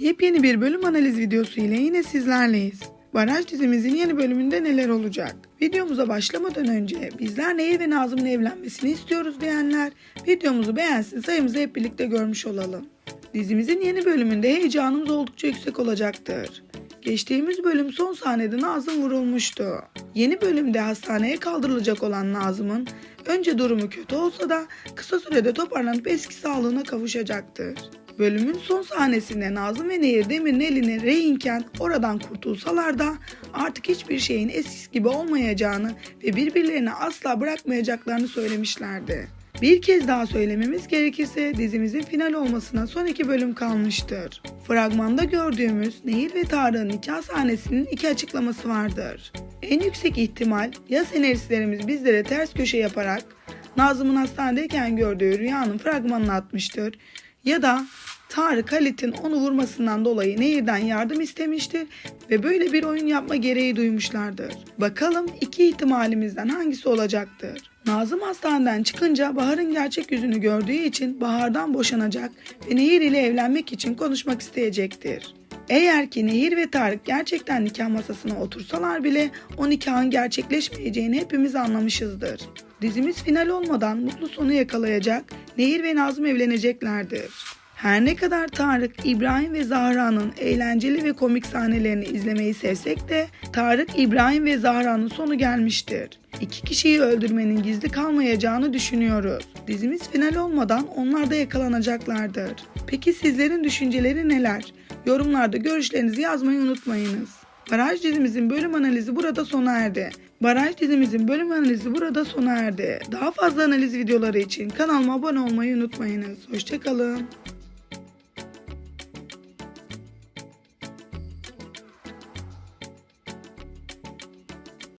Yepyeni bir bölüm analiz videosu ile yine sizlerleyiz. Baraj dizimizin yeni bölümünde neler olacak? Videomuza başlamadan önce bizler Nehir ve Nazım'ın evlenmesini istiyoruz diyenler videomuzu beğensin sayımızı hep birlikte görmüş olalım. Dizimizin yeni bölümünde heyecanımız oldukça yüksek olacaktır. Geçtiğimiz bölüm son sahnede Nazım vurulmuştu. Yeni bölümde hastaneye kaldırılacak olan Nazım'ın önce durumu kötü olsa da kısa sürede toparlanıp eski sağlığına kavuşacaktır. Bölümün son sahnesinde Nazım ve Nehir Demir'in eline rehinken oradan kurtulsalar da artık hiçbir şeyin eskisi gibi olmayacağını ve birbirlerini asla bırakmayacaklarını söylemişlerdi. Bir kez daha söylememiz gerekirse dizimizin final olmasına son iki bölüm kalmıştır. Fragmanda gördüğümüz Nehir ve Tarık'ın nikah sahnesinin iki açıklaması vardır. En yüksek ihtimal ya senaristlerimiz bizlere ters köşe yaparak Nazım'ın hastanedeyken gördüğü rüyanın fragmanını atmıştır ya da Tarık Halit'in onu vurmasından dolayı Nehir'den yardım istemiştir ve böyle bir oyun yapma gereği duymuşlardır. Bakalım iki ihtimalimizden hangisi olacaktır? Nazım hastaneden çıkınca Bahar'ın gerçek yüzünü gördüğü için Bahar'dan boşanacak ve Nehir ile evlenmek için konuşmak isteyecektir. Eğer ki Nehir ve Tarık gerçekten nikah masasına otursalar bile o nikahın gerçekleşmeyeceğini hepimiz anlamışızdır. Dizimiz final olmadan mutlu sonu yakalayacak, Nehir ve Nazım evleneceklerdir. Her ne kadar Tarık, İbrahim ve Zahra'nın eğlenceli ve komik sahnelerini izlemeyi sevsek de Tarık, İbrahim ve Zahra'nın sonu gelmiştir. İki kişiyi öldürmenin gizli kalmayacağını düşünüyoruz. Dizimiz final olmadan onlar da yakalanacaklardır. Peki sizlerin düşünceleri neler? Yorumlarda görüşlerinizi yazmayı unutmayınız. Baraj dizimizin bölüm analizi burada sona erdi. Baraj dizimizin bölüm analizi burada sona erdi. Daha fazla analiz videoları için kanalıma abone olmayı unutmayınız. Hoşçakalın.